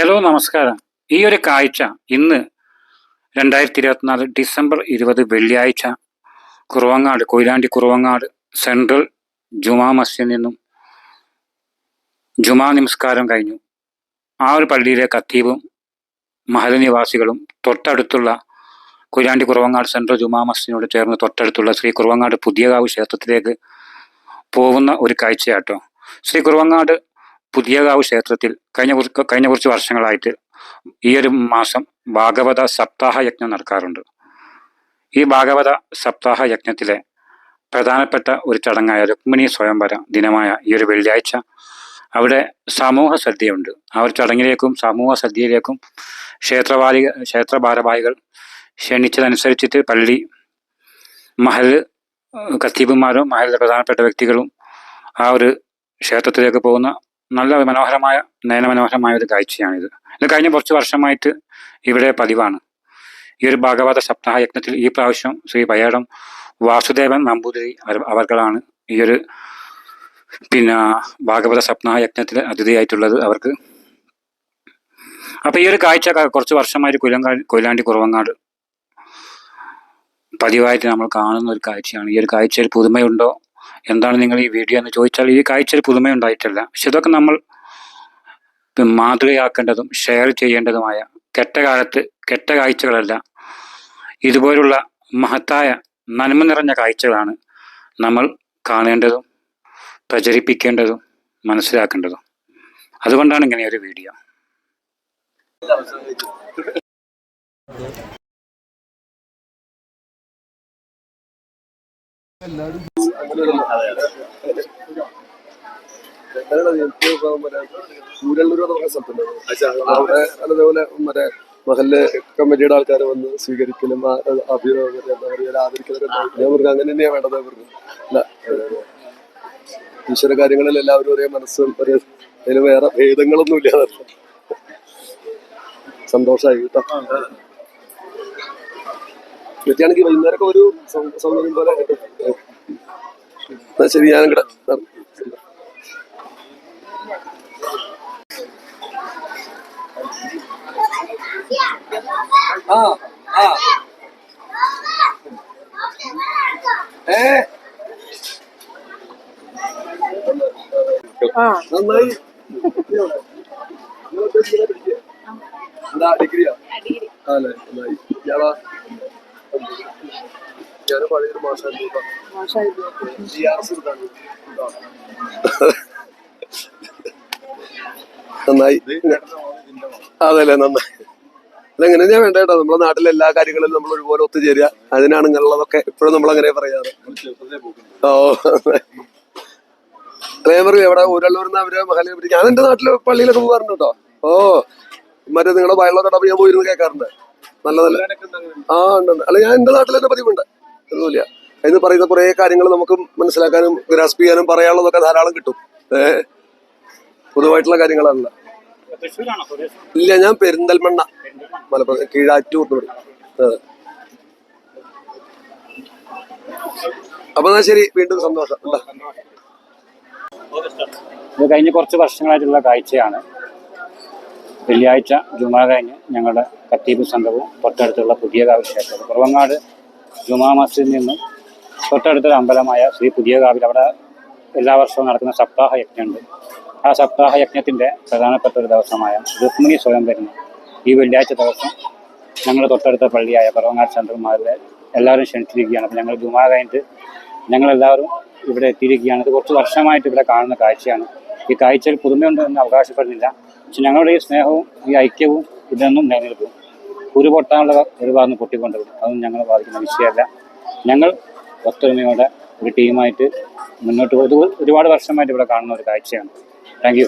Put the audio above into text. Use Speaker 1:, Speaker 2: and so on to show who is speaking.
Speaker 1: Hello നമസ്കാരം. ഈ ഒരു കാഴ്ച ഇന്ന് രണ്ടായിരത്തി ഇരുപത്തിനാല് ഡിസംബർ ഇരുപത് വെള്ളിയാഴ്ച. കുറവങ്ങാട് കൊയിലാണ്ടി കുറവങ്ങാട് സെൻട്രൽ ജുമാ മസ്ജിദിൽ നിന്നും ജുമാ നമസ്കാരം കഴിഞ്ഞു. ആ ഒരു പള്ളിയിലെ കത്തീബും മഹല നിവാസികളും തൊട്ടടുത്തുള്ള കൊയിലാണ്ടി കുറവങ്ങാട് സെൻട്രൽ ജുമാ മസ്ജിദിനോട് ചേർന്ന് തൊട്ടടുത്തുള്ള ശ്രീ കുറവങ്ങാട് പുതിയകാവ് ക്ഷേത്രത്തിലേക്ക് പോകുന്ന ഒരു കാഴ്ചയാട്ടോ. ശ്രീ കുറവങ്ങാട് പുതിയകാവ് ക്ഷേത്രത്തിൽ കഴിഞ്ഞ കുറച്ച് കഴിഞ്ഞ കുറച്ച് വർഷങ്ങളായിട്ട് ഈ ഒരു മാസം ഭാഗവത സപ്താഹ യജ്ഞം നടക്കാറുണ്ട്. ഈ ഭാഗവത സപ്താഹ യജ്ഞത്തിലെ പ്രധാനപ്പെട്ട ഒരു ചടങ്ങായ രുക്മിണി സ്വയംവര ദിനമായ ഈ ഒരു വെള്ളിയാഴ്ച അവിടെ സമൂഹ സദ്യയുണ്ട് ആ ഒരു ചടങ്ങിലേക്കും സമൂഹ സദ്യയിലേക്കും ക്ഷേത്രവാലി ക്ഷേത്ര ഭാരവാഹികൾ ക്ഷണിച്ചതനുസരിച്ചിട്ട് പള്ളി മഹൽ കത്തീബുമാരും മഹലിലെ പ്രധാനപ്പെട്ട വ്യക്തികളും ആ ഒരു ക്ഷേത്രത്തിലേക്ക് പോകുന്ന നല്ല മനോഹരമായ നയനമനോഹരമായ ഒരു കാഴ്ചയാണിത്. ഇത് കഴിഞ്ഞ കുറച്ച് വർഷമായിട്ട് ഇവിടെ പതിവാണ്. ഈ ഒരു ഭാഗവത സപ്താഹ യജ്ഞത്തിൽ ഈ പ്രാവശ്യം ശ്രീ പയ്യാടം വാസുദേവൻ നമ്പൂതിരി അവർ- അവർകളാണ് ഈ ഒരു പിന്നെ ഭാഗവത സപ്താഹ യജ്ഞത്തിൽ അതിഥിയായിട്ടുള്ളത് അവർക്ക്. അപ്പൊ ഈ ഒരു കാഴ്ച കുറച്ച് വർഷമായിട്ട് കൊയിലങ്കാട് കൊയിലാണ്ടി കുറവങ്ങാട് പതിവായിട്ട് നമ്മൾ കാണുന്ന ഒരു കാഴ്ചയാണ്. ഈ ഒരു കാഴ്ചയിൽ പുതുമയുണ്ടോ? എന്താണ് നിങ്ങൾ ഈ വീഡിയോ എന്ന് ചോദിച്ചാൽ ഈ കാഴ്ചയിൽ പുതുമയുണ്ടായിട്ടില്ല പക്ഷെ ഇതൊക്കെ നമ്മൾ മാതൃകയാക്കേണ്ടതും ഷെയർ ചെയ്യേണ്ടതുമായ കെട്ട കാലത്ത് കെട്ട കാഴ്ചകളല്ല ഇതുപോലുള്ള മഹത്തായ നന്മ നിറഞ്ഞ കാഴ്ചകളാണ് നമ്മൾ കാണേണ്ടതും പ്രചരിപ്പിക്കേണ്ടതും മനസ്സിലാക്കേണ്ടതും. അതുകൊണ്ടാണ് ഇങ്ങനെ ഒരു വീഡിയോ
Speaker 2: അതേപോലെ മറ്റേ മഹല്ല് കമ്മിറ്റിയുടെ ആൾക്കാർ വന്ന് സ്വീകരിക്കലും അഭിനന്ദനം എന്താ അങ്ങനെ തന്നെയാ വേണ്ടത് പറഞ്ഞു അല്ല ഈശ്വര കാര്യങ്ങളിൽ എല്ലാവരും ഒരേ മനസ്സും ഒരേ അതിന് വേറെ ഭേദങ്ങളൊന്നും ഇല്ല സന്തോഷമായി കേട്ടോ വ്യക്തിയാണെങ്കിൽ വൈകുന്നേരമൊക്കെ ഒരു സൗകര്യം പോലെ ശരി ഞാൻ ഇവിടെ ആ ആ. ഏ? നന്നായി. എന്താ ഡിഗ്രിയാ? അല്ലേ നന്നായി. ഞാൻ പഴയൊരു നന്നായി. അതല്ലേ നന്നായി. അതെങ്ങനെ ഞാൻ വേണ്ട കേട്ടോ. നമ്മുടെ നാട്ടിലെ എല്ലാ കാര്യങ്ങളും നമ്മൾ ഒരുപോലെ ഒത്തുചേരുക. അതിനാണ് ഇങ്ങനെയുള്ളതൊക്കെ ഇപ്പോഴും നമ്മൾ അങ്ങനെ പറയാറ്. ഓ പറയും എവിടെ? ഊരള്ളൂർന്ന് അവർ മഹാലിനെ പിടിക്കും ഞാൻ എന്റെ നാട്ടിൽ പള്ളിയിലൊക്കെ പോകാറുണ്ട് കേട്ടോ. ഓ മറ്റേ നിങ്ങളുടെ വയലുള്ള കടപ്പ് ഞാൻ പോയിരുന്നു കേൾക്കാറുണ്ട്. നല്ല നല്ല. ആ ഉണ്ട് ഉണ്ട്. അല്ല ഞാൻ എന്റെ നാട്ടിൽ തന്നെ പതിവുണ്ട്. ഒന്നുമില്ല. എന്ന് പറയുന്ന കുറേ കാര്യങ്ങൾ നമുക്ക് മനസ്സിലാക്കാനും ഗ്രാസ്പ് ചെയ്യാനും പറയാനുള്ളതൊക്കെ ധാരാളം കിട്ടും. ഏഹ് പൊതുവായിട്ടുള്ള കാര്യങ്ങളല്ല. ഇല്ല ഞാൻ പെരിന്തൽമണ്ണ. മലപ്പുറം കീഴാറ്റൂർ എന്ന് പറയും. അതെ അപ്പൊ എന്നാ ശരി വീണ്ടും സന്തോഷം.
Speaker 1: ഇത് കഴിഞ്ഞ കുറച്ച് വർഷങ്ങളായിട്ടുള്ള കാഴ്ചയാണ്. വെള്ളിയാഴ്ച ജുമാ കഴിഞ്ഞ് ഞങ്ങളുടെ കത്തീബ് സംഘവും തൊട്ടടുത്തുള്ള പുതിയ ക്ഷേത്രം കുറവങ്ങാട് ജുമാ മസ്ജിദിൽ നിന്നും തൊട്ടടുത്തൊരു അമ്പലമായ ശ്രീ പുതിയ കാവിൽ അവിടെ എല്ലാ വർഷവും നടക്കുന്ന സപ്താഹ യജ്ഞമുണ്ട്. ആ സപ്താഹ യജ്ഞത്തിന്റെ പ്രധാനപ്പെട്ട ഒരു ദിവസമായ രുക്മിണി സ്വയം വരുന്ന. ഈ വെള്ളിയാഴ്ച ദിവസം ഞങ്ങൾ തൊട്ടടുത്ത പള്ളിയായ പർവങ്ങാട് ചന്ദ്രന്മാരുടെ എല്ലാവരും ക്ഷണിച്ചിരിക്കുകയാണ്. അപ്പോൾ ഞങ്ങൾ ജുമാ കഴിഞ്ഞിട്ട് ഞങ്ങളെല്ലാവരും ഇവിടെ എത്തിയിരിക്കുകയാണ്. ഇത് കുറച്ച് വർഷമായിട്ട് ഇവിടെ കാണുന്ന കാഴ്ചയാണ്. ഈ കാഴ്ചയിൽ പുതുമയുണ്ടെന്ന് അവകാശപ്പെടുന്നില്ല. പക്ഷെ ഞങ്ങളുടെ ഈ സ്നേഹവും ഈ ഐക്യവും ഇതൊന്നും നിലനിൽക്കും ഒരു പൊട്ടാനുള്ള ഒരു ഭാഗം പൊട്ടിക്കൊണ്ടിരുന്നു. അതൊന്നും ഞങ്ങളെ ബാധിക്കുന്ന വിഷയമല്ല. ഞങ്ങൾ ഒത്തൊരുമയോടെ ഒരു ടീമായിട്ട് മുന്നോട്ട് ഇത് ഒരുപാട് വർഷമായിട്ട് ഇവിടെ കാണുന്ന ഒരു കാഴ്ചയാണ്. താങ്ക്